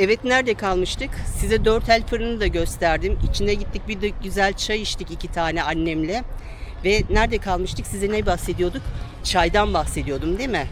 Evet nerede kalmıştık? Size dört el fırını da gösterdim. İçine gittik bir de güzel çay içtik iki tane annemle. Ve nerede kalmıştık? Size ne bahsediyorduk? Çaydan bahsediyordum değil mi?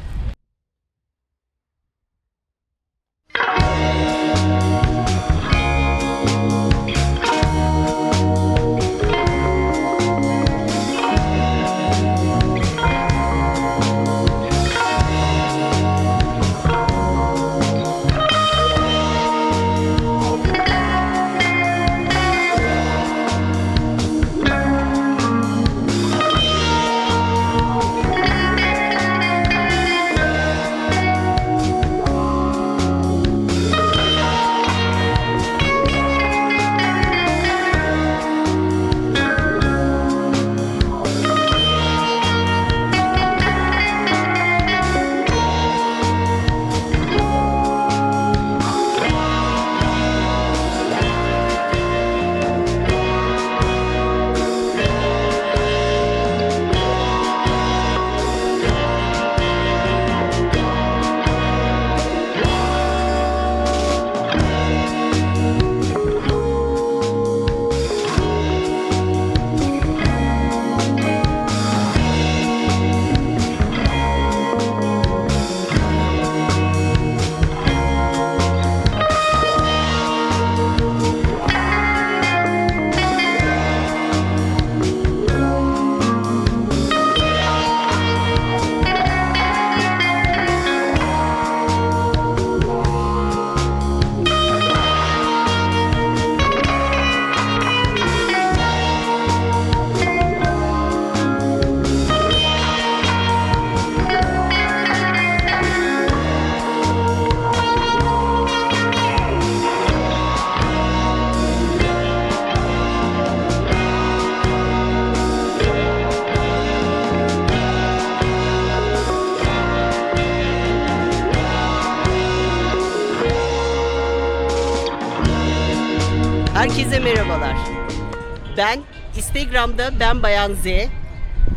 Instagram'da Ben Bayan Z,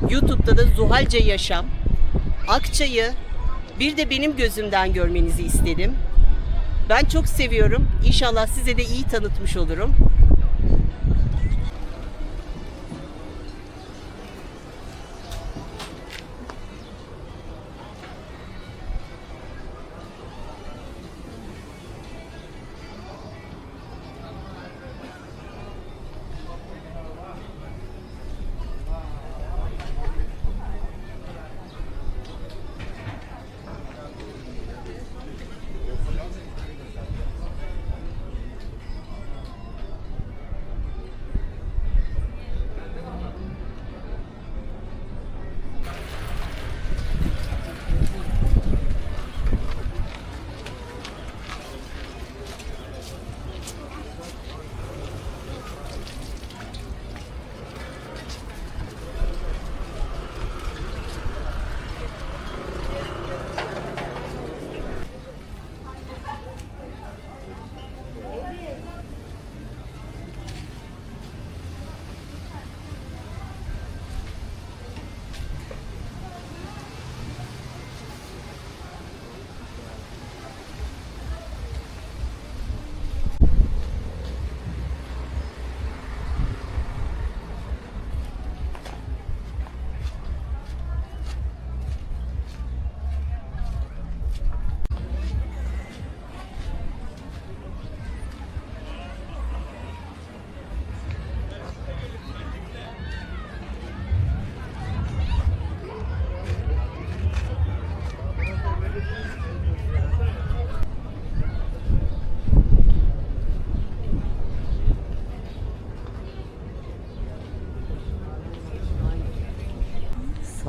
YouTube'da da Zuhalce Yaşam. Akçay'ı bir de benim gözümden görmenizi istedim. Ben çok seviyorum. İnşallah size de iyi tanıtmış olurum.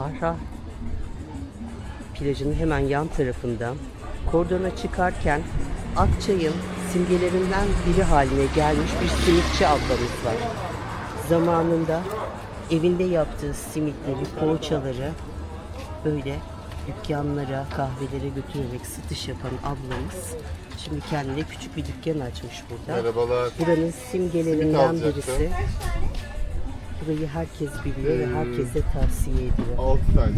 Sahra plajının hemen yan tarafında kordona çıkarken Akçay'ın simgelerinden biri haline gelmiş bir simitçi ablamız var. Zamanında evinde yaptığı simitleri, poğaçaları böyle dükkanlara, kahvelere götürerek satış yapan ablamız şimdi kendine küçük bir dükkan açmış burada. Merhabalar. Buranın Simit simgelerinden alacaktım. birisi. Burayı herkes biliyor ve Ee, herkese tavsiye ediyor. 6 tane.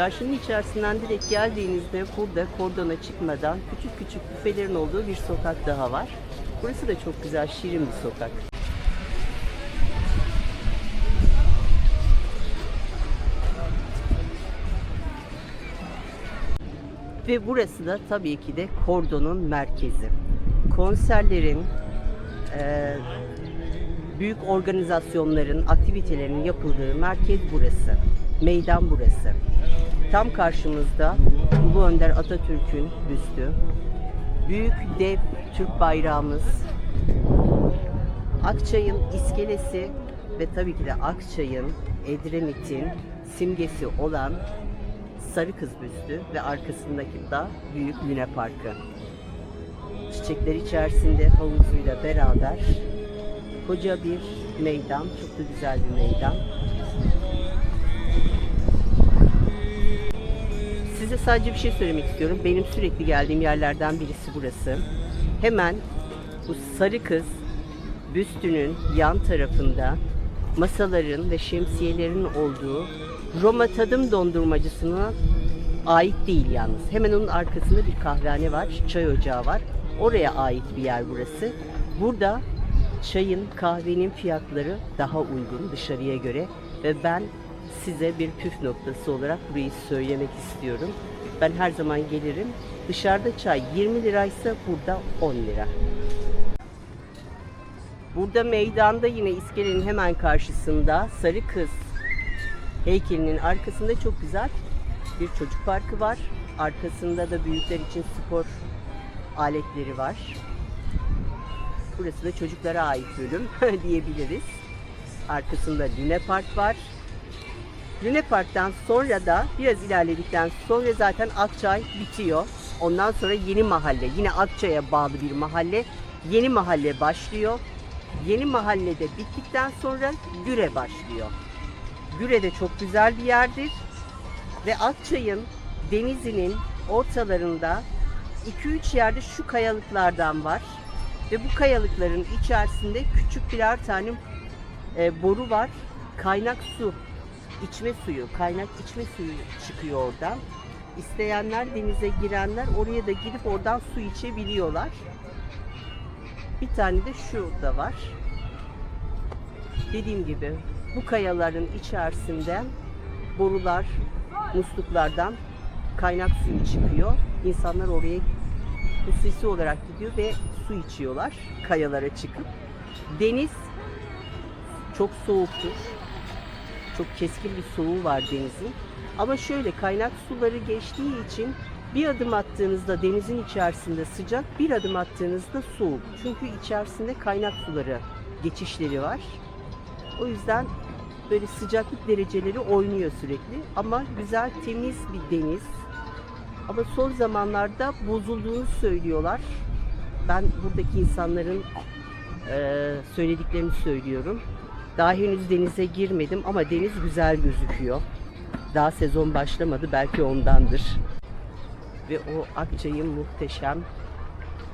Çarşının içerisinden direkt geldiğinizde burada kordona çıkmadan küçük küçük büfelerin olduğu bir sokak daha var. Burası da çok güzel, şirin bir sokak. Ve burası da tabii ki de kordonun merkezi. Konserlerin, eee, büyük organizasyonların, aktivitelerin yapıldığı merkez burası. Meydan burası. Tam karşımızda Ulu Önder Atatürk'ün büstü. Büyük dev Türk bayrağımız. Akçay'ın iskelesi ve tabii ki de Akçay'ın, Edremit'in simgesi olan Sarı Kız büstü ve arkasındaki da Büyük Lüne Parkı. Çiçekler içerisinde havuzuyla beraber koca bir meydan, çok da güzel bir meydan. Sadece bir şey söylemek istiyorum. Benim sürekli geldiğim yerlerden birisi burası. Hemen bu Sarı Kız büstünün yan tarafında masaların ve şemsiyelerin olduğu Roma Tadım Dondurmacısına ait değil yalnız. Hemen onun arkasında bir kahvehane var, çay ocağı var. Oraya ait bir yer burası. Burada çayın, kahvenin fiyatları daha uygun dışarıya göre ve ben size bir püf noktası olarak burayı söylemek istiyorum. Ben her zaman gelirim. Dışarıda çay 20 liraysa burada 10 lira. Burada meydanda yine iskelenin hemen karşısında Sarı Kız heykelinin arkasında çok güzel bir çocuk parkı var. Arkasında da büyükler için spor aletleri var. Burası da çocuklara ait bölüm diyebiliriz. Arkasında Lüne Park var. Lüne Park'tan sonra da biraz ilerledikten sonra zaten Akçay bitiyor. Ondan sonra yeni mahalle, yine Akçay'a bağlı bir mahalle. Yeni mahalle başlıyor. Yeni mahallede bittikten sonra Güre başlıyor. Güre de çok güzel bir yerdir. Ve Akçay'ın denizinin ortalarında 2-3 yerde şu kayalıklardan var. Ve bu kayalıkların içerisinde küçük birer tane e, boru var. Kaynak su, içme suyu, kaynak içme suyu çıkıyor oradan. İsteyenler denize girenler oraya da gidip oradan su içebiliyorlar. Bir tane de şurada var. Dediğim gibi bu kayaların içerisinden borular, musluklardan kaynak suyu çıkıyor. İnsanlar oraya hususi olarak gidiyor ve su içiyorlar kayalara çıkıp. Deniz çok soğuktur. Çok keskin bir soğuğu var denizin. Ama şöyle kaynak suları geçtiği için bir adım attığınızda denizin içerisinde sıcak, bir adım attığınızda soğuk. Çünkü içerisinde kaynak suları geçişleri var. O yüzden böyle sıcaklık dereceleri oynuyor sürekli. Ama güzel, temiz bir deniz. Ama son zamanlarda bozulduğunu söylüyorlar. Ben buradaki insanların eee, söylediklerini söylüyorum. Daha henüz denize girmedim ama deniz güzel gözüküyor. Daha sezon başlamadı belki ondandır. Ve o Akçay'ın muhteşem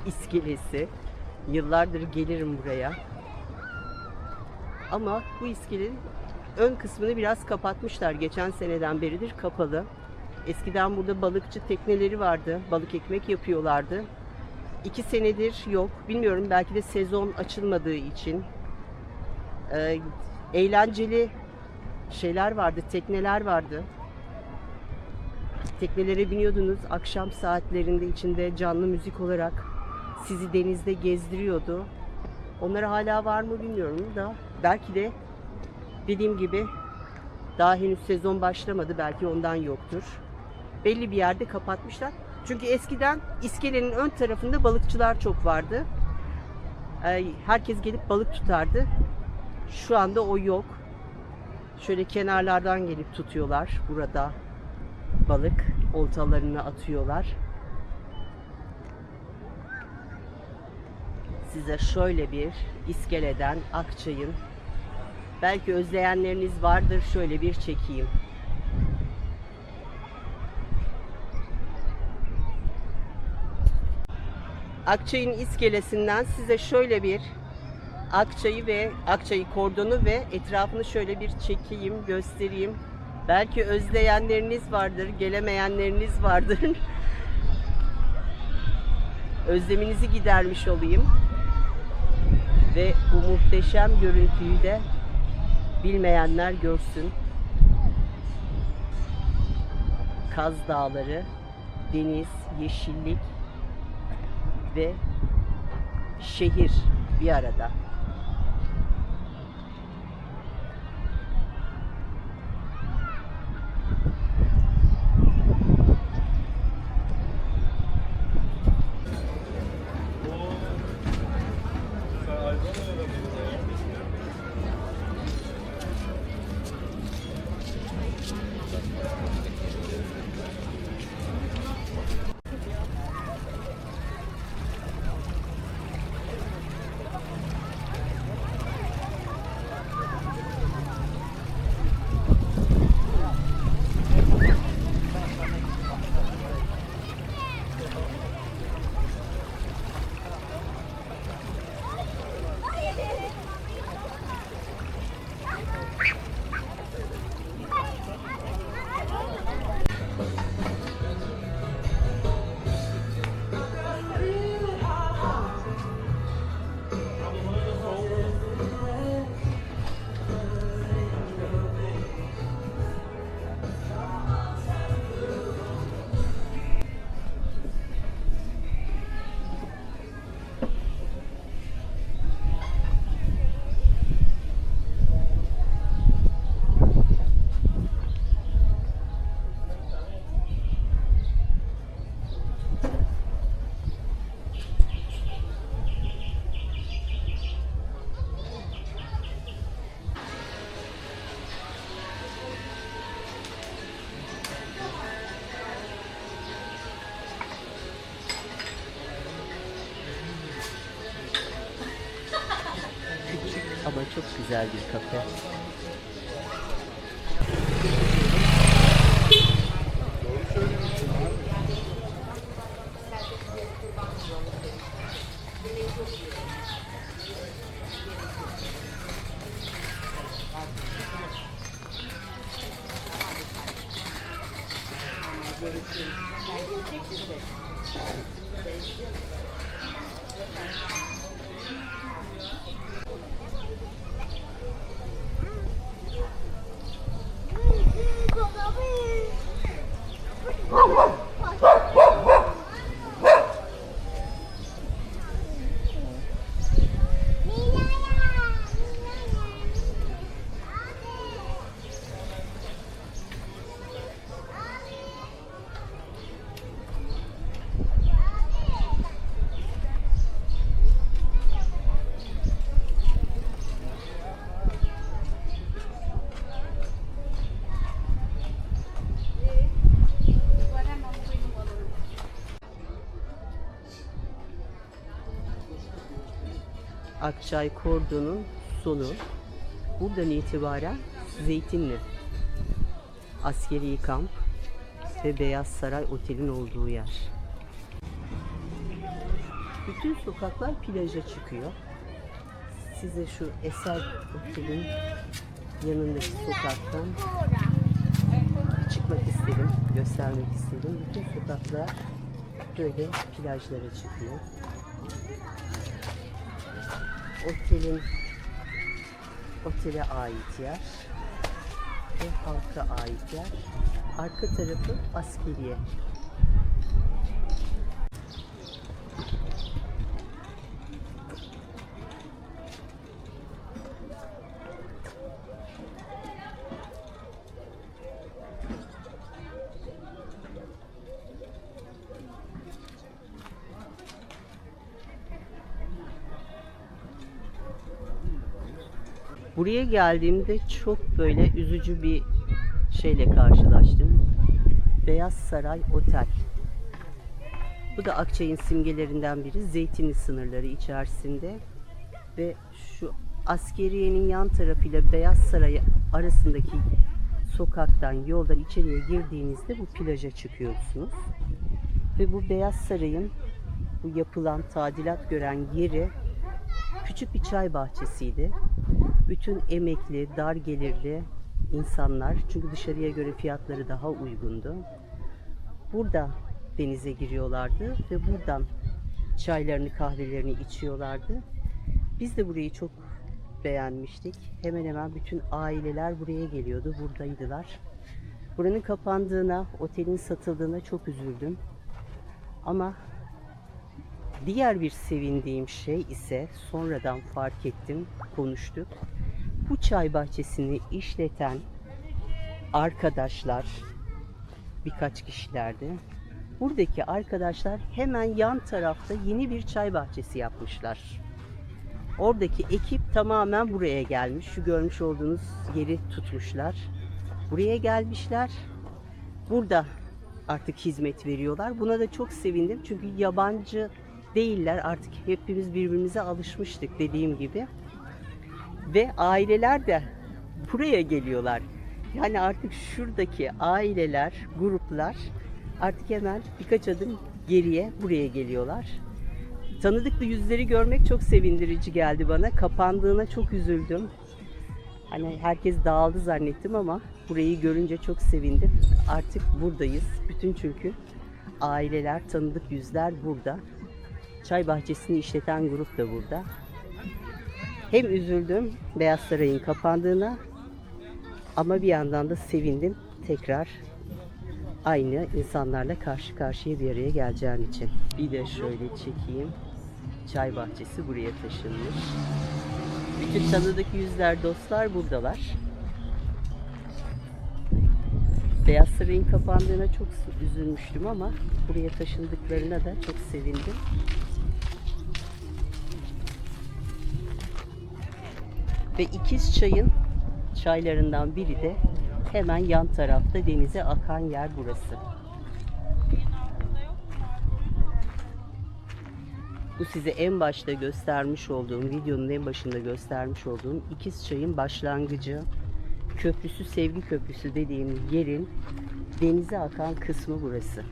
iskelesi. Yıllardır gelirim buraya. Ama bu iskelenin ön kısmını biraz kapatmışlar. Geçen seneden beridir kapalı. Eskiden burada balıkçı tekneleri vardı. Balık ekmek yapıyorlardı. İki senedir yok. Bilmiyorum belki de sezon açılmadığı için. Ee, eğlenceli şeyler vardı, tekneler vardı. Teknelere biniyordunuz. Akşam saatlerinde içinde canlı müzik olarak sizi denizde gezdiriyordu. Onlar hala var mı bilmiyorum da belki de dediğim gibi daha henüz sezon başlamadı. Belki ondan yoktur. Belli bir yerde kapatmışlar. Çünkü eskiden iskelenin ön tarafında balıkçılar çok vardı. Ee, Herkes gelip balık tutardı. Şu anda o yok. Şöyle kenarlardan gelip tutuyorlar burada balık oltalarını atıyorlar. Size şöyle bir iskeleden Akçay'ın belki özleyenleriniz vardır şöyle bir çekeyim. Akçay'ın iskelesinden size şöyle bir Akçay'ı ve Akçay'ı kordonu ve etrafını şöyle bir çekeyim, göstereyim. Belki özleyenleriniz vardır, gelemeyenleriniz vardır. Özleminizi gidermiş olayım. Ve bu muhteşem görüntüyü de bilmeyenler görsün. Kaz Dağları, deniz, yeşillik ve şehir bir arada. Güzel bir kafe. Akçay Kordon'un sonu. Buradan itibaren Zeytinli, Askeri Kamp ve Beyaz Saray Otel'in olduğu yer. Bütün sokaklar plaja çıkıyor. Size şu Eser Otel'in yanındaki sokaktan çıkmak istedim, göstermek istedim. Bütün sokaklar böyle plajlara çıkıyor. Otelin otele ait yer ve halka ait yer. Arka tarafı askeriye. Buraya geldiğimde çok böyle üzücü bir şeyle karşılaştım. Beyaz Saray Otel. Bu da Akçay'ın simgelerinden biri. Zeytinli sınırları içerisinde. Ve şu askeriyenin yan tarafıyla Beyaz Saray arasındaki sokaktan, yoldan içeriye girdiğinizde bu plaja çıkıyorsunuz. Ve bu Beyaz Saray'ın bu yapılan tadilat gören yeri küçük bir çay bahçesiydi. Bütün emekli, dar gelirli insanlar çünkü dışarıya göre fiyatları daha uygundu. Burada denize giriyorlardı ve buradan çaylarını kahvelerini içiyorlardı. Biz de burayı çok beğenmiştik. Hemen hemen bütün aileler buraya geliyordu. Buradaydılar. Buranın kapandığına, otelin satıldığına çok üzüldüm. Ama diğer bir sevindiğim şey ise sonradan fark ettim, konuştuk. Bu çay bahçesini işleten arkadaşlar birkaç kişilerdi. Buradaki arkadaşlar hemen yan tarafta yeni bir çay bahçesi yapmışlar. Oradaki ekip tamamen buraya gelmiş. Şu görmüş olduğunuz yeri tutmuşlar. Buraya gelmişler. Burada artık hizmet veriyorlar. Buna da çok sevindim. Çünkü yabancı değiller. Artık hepimiz birbirimize alışmıştık dediğim gibi. Ve aileler de buraya geliyorlar. Yani artık şuradaki aileler, gruplar artık hemen birkaç adım geriye buraya geliyorlar. Tanıdık bir yüzleri görmek çok sevindirici geldi bana. Kapandığına çok üzüldüm. Hani herkes dağıldı zannettim ama burayı görünce çok sevindim. Artık buradayız. Bütün çünkü aileler, tanıdık yüzler burada. Çay bahçesini işleten grup da burada. Hem üzüldüm Beyaz Saray'ın kapandığına ama bir yandan da sevindim tekrar aynı insanlarla karşı karşıya bir araya geleceğim için. Bir de şöyle çekeyim. Çay bahçesi buraya taşınmış. Bütün tanıdık yüzler, dostlar buradalar. Beyaz Saray'ın kapandığına çok üzülmüştüm ama buraya taşındıklarına da çok sevindim. Ve ikiz çayın çaylarından biri de hemen yan tarafta denize akan yer burası. Bu size en başta göstermiş olduğum, videonun en başında göstermiş olduğum ikiz çayın başlangıcı, köprüsü, sevgi köprüsü dediğim yerin denize akan kısmı burası.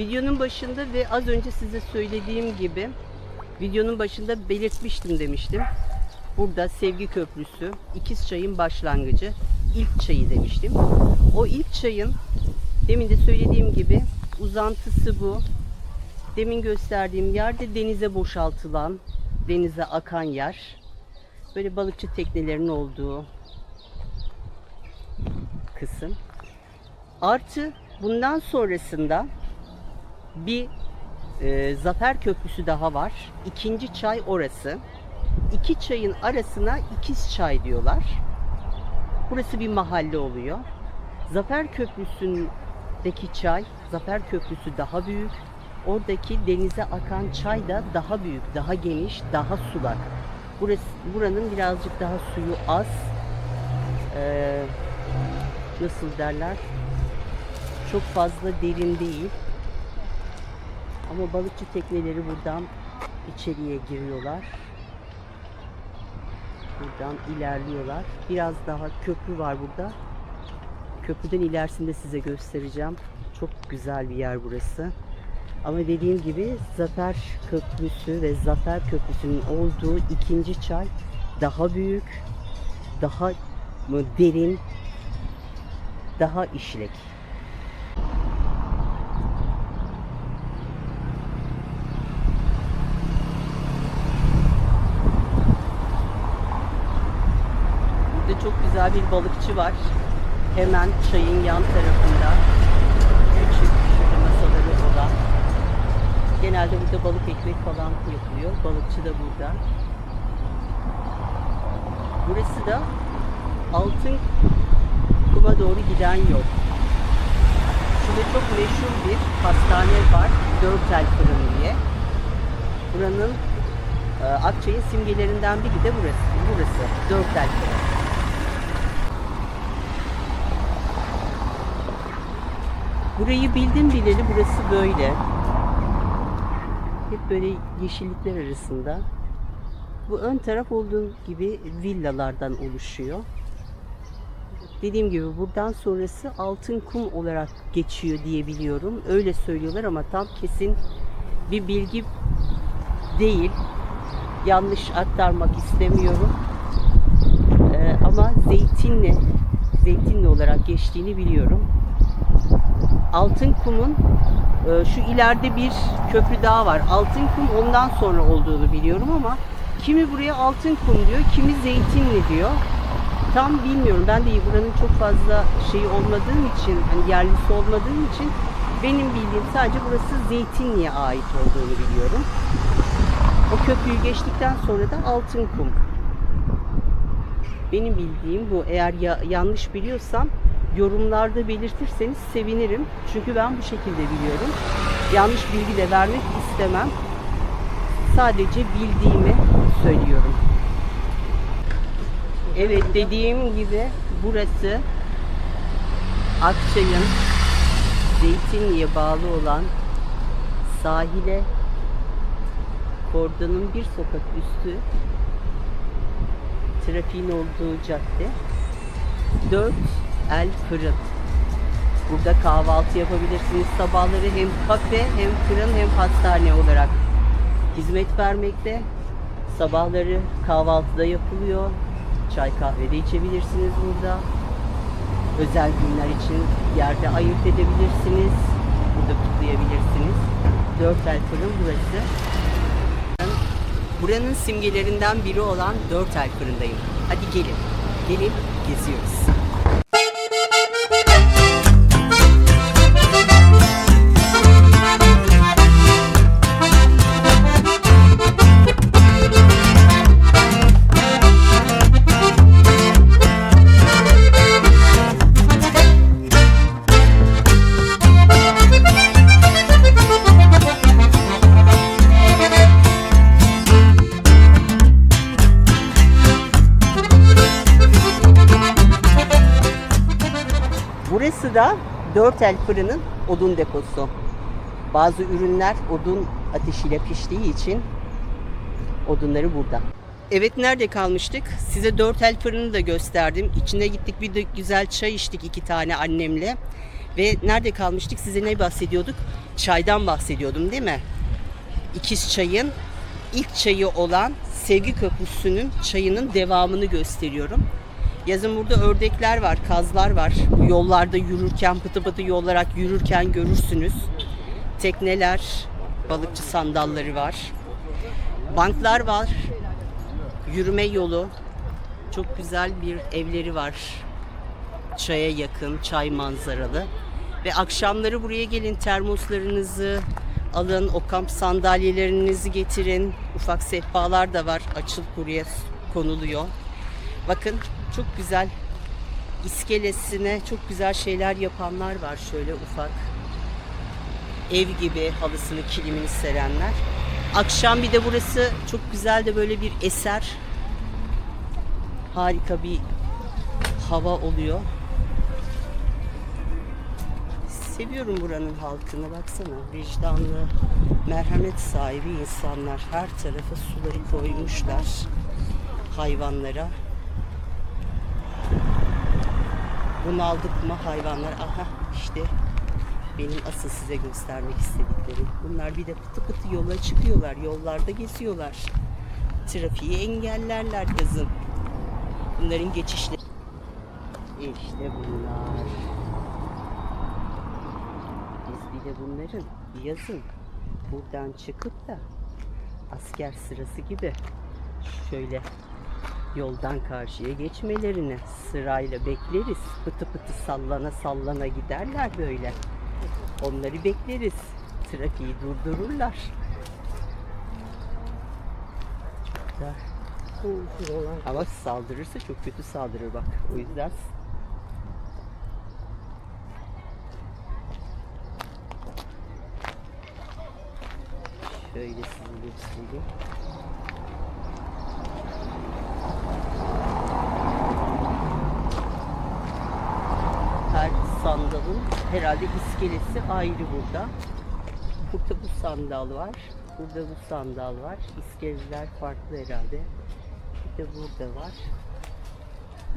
Videonun başında ve az önce size söylediğim gibi videonun başında belirtmiştim demiştim. Burada Sevgi Köprüsü, İkiz Çay'ın başlangıcı, ilk çayı demiştim. O ilk çayın demin de söylediğim gibi uzantısı bu. Demin gösterdiğim yerde denize boşaltılan, denize akan yer. Böyle balıkçı teknelerinin olduğu kısım. Artı bundan sonrasında bir e, Zafer Köprüsü daha var. İkinci çay orası. İki çayın arasına ikiz çay diyorlar. Burası bir mahalle oluyor. Zafer Köprüsü'ndeki çay, Zafer Köprüsü daha büyük. Oradaki denize akan çay da daha büyük, daha geniş, daha sulak. Burası, buranın birazcık daha suyu az. Ee, nasıl derler? Çok fazla derin değil. Ama balıkçı tekneleri buradan içeriye giriyorlar. Buradan ilerliyorlar. Biraz daha köprü var burada. Köprüden ilerisinde size göstereceğim. Çok güzel bir yer burası. Ama dediğim gibi Zafer Köprüsü ve Zafer Köprüsü'nün olduğu ikinci çay daha büyük, daha derin, daha işlek. Burada çok güzel bir balıkçı var. Hemen çayın yan tarafında. Küçük şurada masaları olan. Genelde burada balık ekmek falan yapılıyor. Balıkçı da burada. Burası da altın kuma doğru giden yol. Şurada çok meşhur bir pastane var. Dörtel Fırını diye. Buranın e, Akçay'ın simgelerinden biri de burası. Burası. Dörtel Fırını. Burayı bildim bileli burası böyle. Hep böyle yeşillikler arasında. Bu ön taraf olduğu gibi villalardan oluşuyor. Dediğim gibi buradan sonrası altın kum olarak geçiyor diye biliyorum. Öyle söylüyorlar ama tam kesin bir bilgi değil. Yanlış aktarmak istemiyorum. Ee, ama zeytinli, zeytinli olarak geçtiğini biliyorum. Altın kumun e, şu ileride bir köprü daha var. Altın kum ondan sonra olduğunu biliyorum ama kimi buraya altın kum diyor, kimi zeytinli diyor. Tam bilmiyorum. Ben de buranın çok fazla şeyi olmadığım için, hani yerlisi olmadığım için benim bildiğim sadece burası Zeytinli'ye ait olduğunu biliyorum. O köprüyü geçtikten sonra da Altın Kum. Benim bildiğim bu. Eğer ya- yanlış biliyorsam yorumlarda belirtirseniz sevinirim. Çünkü ben bu şekilde biliyorum. Yanlış bilgi de vermek istemem. Sadece bildiğimi söylüyorum. Evet dediğim gibi burası Akçay'ın Zeytinli'ye bağlı olan sahile kordonun bir sokak üstü trafiğin olduğu cadde. Dört El Fırın. Burada kahvaltı yapabilirsiniz. Sabahları hem kafe hem fırın hem hastane olarak hizmet vermekte. Sabahları kahvaltıda yapılıyor. Çay kahve de içebilirsiniz burada. Özel günler için yerde ayırt edebilirsiniz. Burada kutlayabilirsiniz. Dört el fırın burası. Buranın simgelerinden biri olan Dört El Fırındayım. Hadi gelin. Gelin geziyoruz. Dört El Fırının odun deposu. Bazı ürünler odun ateşiyle piştiği için odunları burada. Evet nerede kalmıştık? Size Dört El Fırını da gösterdim. İçine gittik bir de güzel çay içtik iki tane annemle. Ve nerede kalmıştık? Size ne bahsediyorduk? Çaydan bahsediyordum değil mi? İkiz çayın ilk çayı olan Sevgi Köprüsü'nün çayının devamını gösteriyorum. Yazın burada ördekler var, kazlar var. Bu yollarda yürürken, pıtı pıtı yollara yürürken görürsünüz. Tekneler, balıkçı sandalları var. Banklar var. Yürüme yolu. Çok güzel bir evleri var. Çaya yakın, çay manzaralı. Ve akşamları buraya gelin termoslarınızı alın, o kamp sandalyelerinizi getirin. Ufak sehpalar da var, açılıp buraya konuluyor. Bakın çok güzel iskelesine çok güzel şeyler yapanlar var şöyle ufak. Ev gibi halısını, kilimini serenler. Akşam bir de burası çok güzel de böyle bir eser. Harika bir hava oluyor. Seviyorum buranın halkını baksana. Vicdanlı, merhamet sahibi insanlar. Her tarafa suları koymuşlar hayvanlara. Bunaldık mı hayvanlar? Aha işte benim asıl size göstermek istediklerim. Bunlar bir de pıtı pıtı yola çıkıyorlar. Yollarda geziyorlar. Trafiği engellerler yazın. Bunların geçişleri. İşte bunlar. Biz bir de bunların yazın buradan çıkıp da asker sırası gibi şöyle yoldan karşıya geçmelerini sırayla bekleriz. Pıtı pıtı sallana sallana giderler böyle. Onları bekleriz. trafiği durdururlar. Ama saldırırsa çok kötü saldırır bak. O yüzden şöyle sizi göstereyim. Her sandalın herhalde iskelesi ayrı burada. Burada bu sandal var. Burada bu sandal var. İskeleler farklı herhalde. Bir de burada var.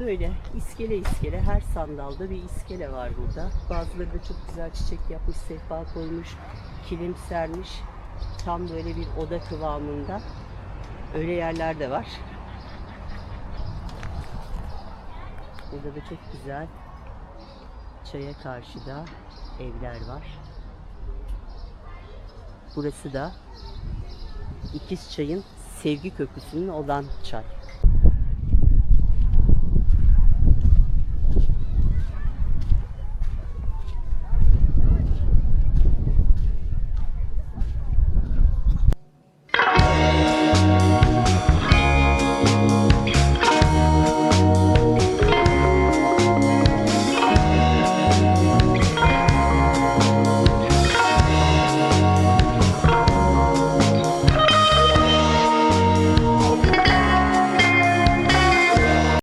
Böyle iskele iskele her sandalda bir iskele var burada. Bazıları da çok güzel çiçek yapmış, sehpa koymuş, kilim sermiş. Tam böyle bir oda kıvamında. Öyle yerler de var. Burada da çok güzel çaya karşı da evler var. Burası da İkiz Çay'ın Sevgi Köprüsü'nün olan çay.